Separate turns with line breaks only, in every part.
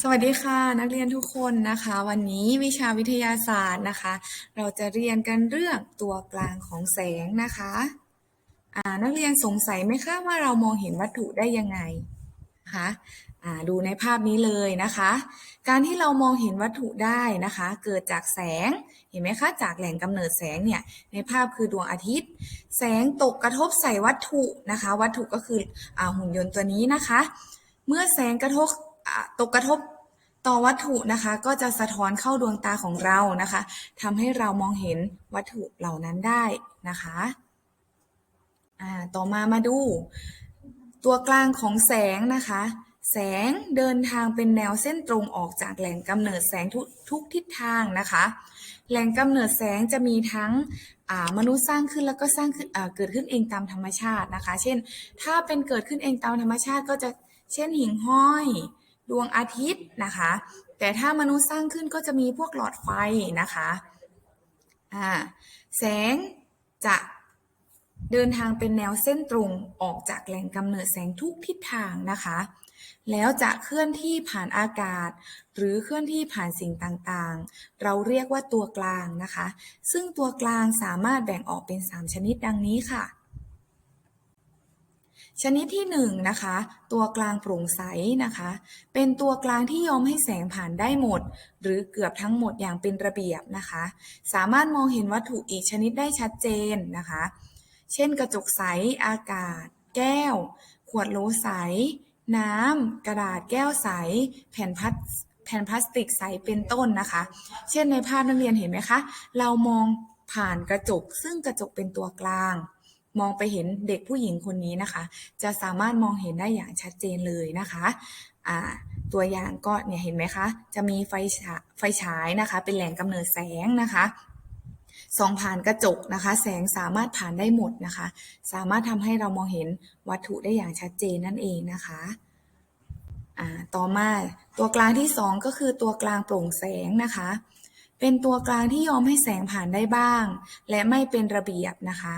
สวัสดีค่ะ นักเรียนทุกคนนะคะ วันนี้วิชาวิทยาศาสตร์นะคะ เราจะเรียนกันเรื่องตัวกลางของแสงนะคะอ่านักเรียนสงสัยไหมคะว่าเรามองเห็นวัตถุได้ยังไงนะคะดูในภาพนี้เลยนะคะ การที่เรามองเห็นวัตถุได้นะคะ เกิดจากแสงเห็นไหมคะ จากแหล่งกำเนิดแสงเนี่ยในภาพคือดวงอาทิตย์ แสงตกกระทบใส่วัตถุนะคะ วัตถุก็คืออหุ่นยนต์ตัวนี้นะคะ เมื่อแสงกระทบตกกระทบต่อวัตถุนะคะ ก็จะสะท้อนเข้าดวงตาของเรานะคะทำให้เรามองเห็นวัตถุเหล่านั้นได้นะคะต่อมามาดู ตัวกลางของแสงนะคะ แสงเดินทางเป็นแนวเส้นตรงออกจากแหล่งกำเนิดแสงทุกทุกทิศทางนะคะ แหล่งกำเนิดแสงจะมีทั้งมนุษย์สร้างขึ้นแล้วก็สร้างเกิดขึ้นเองตามธรรมชาตินะคะ เช่น ถ้าเป็นเกิดขึ้นเองตามธรรมชาติก็จะ เช่นหิ่งห้อย ดวงอาทิตย์นะคะ แต่ถ้ามนุษย์สร้างขึ้นก็จะมีพวกหลอดไฟนะคะอ่าแสงจะเดินทางเป็นแนวเส้นตรงออกจากแหล่งกำเนิดแสงทุกทิศทางนะคะ แล้วจะเคลื่อนที่ผ่านอากาศ หรือเคลื่อนที่ผ่านสิ่งต่างๆ เราเรียกว่าตัวกลางนะคะ ซึ่งตัวกลางสามารถแบ่งออกเป็น 3 ชนิดดังนี้ค่ะ ชนิดที่1นงนะคะ ตัวกลางโปร่งใสนะคะ เป็นตัวกลางที่ยอมให้แสงผ่านได้หมด หรือเกือบทั้งหมดอย่างเป็นระเบียบนะคะ สามารถมองเห็นวัตถุอีกชนิดได้ชัดเจนนะคะ เช่นกระจกใส อากาศ แก้ว ขวดโหลใส น้ำ กระดาษแก้วใส แผ่นพลาสแผ่นพลาสติกใสเป็นต้นนะคะ เช่นในภาพนักเรียนเห็นไหมคะ เรามองผ่านกระจกซึ่งกระจกเป็นตัวกลาง มองไปเห็นเด็กผู้หญิงคนนี้นะคะ จะสามารถมองเห็นได้อย่างชัดเจนเลยนะคะอ่าตัวอย่างก็เนี่ยเห็นไหมคะ จะมีไฟฉาไฟฉายนะคะ เป็นแหล่งกำเนิดแสงนะคะส่องผ่านกระจกนะคะ แสงสามารถผ่านได้หมดนะคะ สามารถทำให้เรามองเห็นวัตถุได้อย่างชัดเจนนั่นเองนะคะต่อมาตัวกลางที่ 2 ก็คือตัวกลางโปร่งแสงนะคะ เป็นตัวกลางที่ยอมให้แสงผ่านได้บ้าง และไม่เป็นระเบียบนะคะ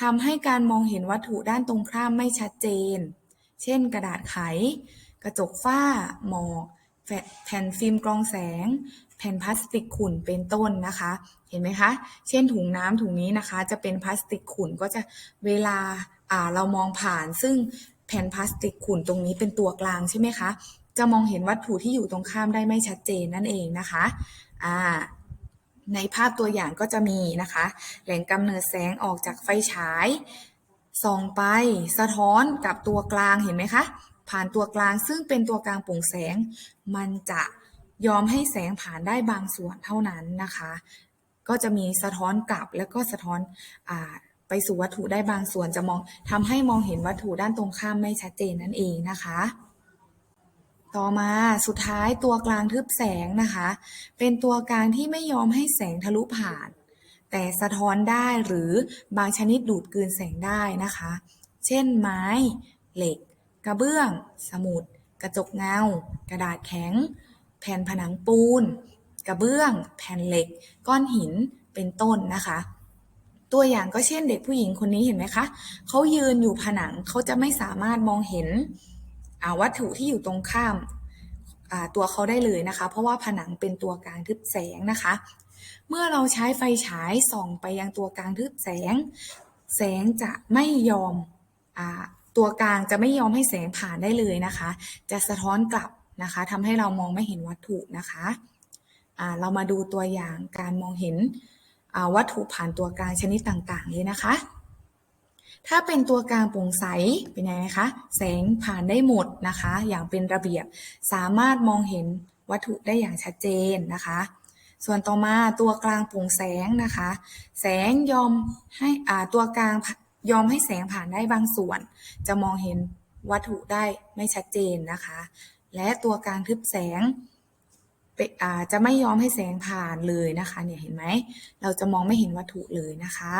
ทำให้การมองเห็นวัตถุด้านตรงข้ามไม่ชัดเจน เช่น กระดาษไข กระจกฝ้า หมอกแผ่นฟิล์มกรองแสง แผ่นพลาสติกขุ่นเป็นต้นนะคะ เห็นไหมคะ เช่นถุงน้ำถุงนี้นะคะ จะเป็นพลาสติกขุ่นก็จะเวลาอ่าเรามองผ่าน ซึ่งแผ่นพลาสติกขุ่นตรงนี้เป็นตัวกลางใช่ไหมคะ จะมองเห็นวัตถุที่อยู่ตรงข้ามได้ไม่ชัดเจนนั่นเองนะคะ อ่า ในภาพตัวอย่างก็จะมีนะคะ แหล่งกำเนิดแสงออกจากไฟฉายส่องไปสะท้อนกับตัวกลางเห็นไหมคะ ผ่านตัวกลางซึ่งเป็นตัวกลางโปร่งแสง มันจะยอมให้แสงผ่านได้บางส่วนเท่านั้นนะคะ ก็จะมีสะท้อนกลับแล้วก็สะท้อนอไปสู่วัตถุได้บางส่วนจะมองทำให้มองเห็นวัตถุด้านตรงข้ามไม่ชัดเจนนั่นเองนะคะ ต่อมาสุดท้ายตัวกลางทึบแสงนะคะ เป็นตัวกลางที่ไม่ยอมให้แสงทะลุผ่าน แต่สะท้อนได้หรือบางชนิดดูดกลืนแสงได้นะคะ เช่นไม้ เหล็ก กระเบื้อง สมุด กระจกเงา กระดาษแข็ง แผ่นผนังปูน กระเบื้อง แผ่นเหล็ก ก้อนหินเป็นต้นนะคะตัวอย่างก็เช่นเด็กผู้หญิงคนนี้เห็นไหมคะ เขายืนอยู่ผนังเขาจะไม่สามารถมองเห็น วัตถุที่อยู่ตรงข้ามตัวเขาได้เลยนะคะ เพราะว่าผนังเป็นตัวกลางทึบแสงนะคะ เมื่อเราใช้ไฟฉายส่องไปยังตัวกลางทึบแสง แสงจะไม่ยอมอตัวกลางจะไม่ยอมให้แสงผ่านได้เลยนะคะ จะสะท้อนกลับนะคะทำให้เรามองไม่เห็นวัตถุนะคะเรามาดูตัวอย่างการมองเห็นวัตถุผ่านตัวกลางชนิดต่างๆเลยนะคะ ถ้าเป็นตัวกลางโปร่งใสเป็นยังไงคะ แสงผ่านได้หมดนะคะ อย่างเป็นระเบียบ สามารถมองเห็นวัตถุได้อย่างชัดเจนนะคะ ส่วนต่อมาตัวกลางโปร่งแสงนะคะ แสงยอมให้ตัวกลางยอมให้แสงผ่านได้บางส่วน จะมองเห็นวัตถุได้ไม่ชัดเจนนะคะ และตัวกลางทึบแสงจะไม่ยอมให้แสงผ่านเลยนะคะ เนี่ยเห็นไหม เราจะมองไม่เห็นวัตถุเลยนะคะ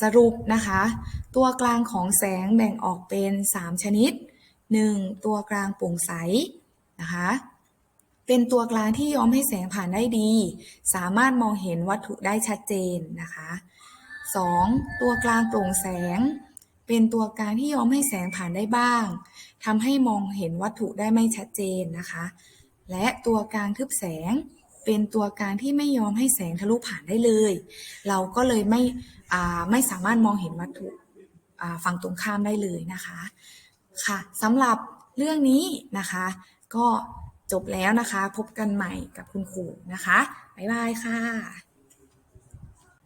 สรุปนะคะ ตัวกลางของแสงแบ่งออกเป็น 3 ชนิด 1. ตัวกลางโปร่งใสนะคะเป็นตัวกลางที่ยอมให้แสงผ่านได้ดี สามารถมองเห็นวัตถุได้ชัดเจนนะคะ 2. ตัวกลางโปร่งแสง เป็นตัวกลางที่ยอมให้แสงผ่านได้บ้างทำให้มองเห็นวัตถุได้ไม่ชัดเจนนะคะ และตัวกลางทึบแสง เป็นตัวกลางที่ไม่ยอมให้แสงทะลุผ่านได้เลย เราก็เลยไม่ไม่สามารถมองเห็นวัตถุฝั่งตรงข้ามได้เลยนะคะค่ะสำหรับเรื่องนี้นะคะ ก็จบแล้วนะคะ พบกันใหม่กับคุณครูนะคะ บ๊ายบายค่ะ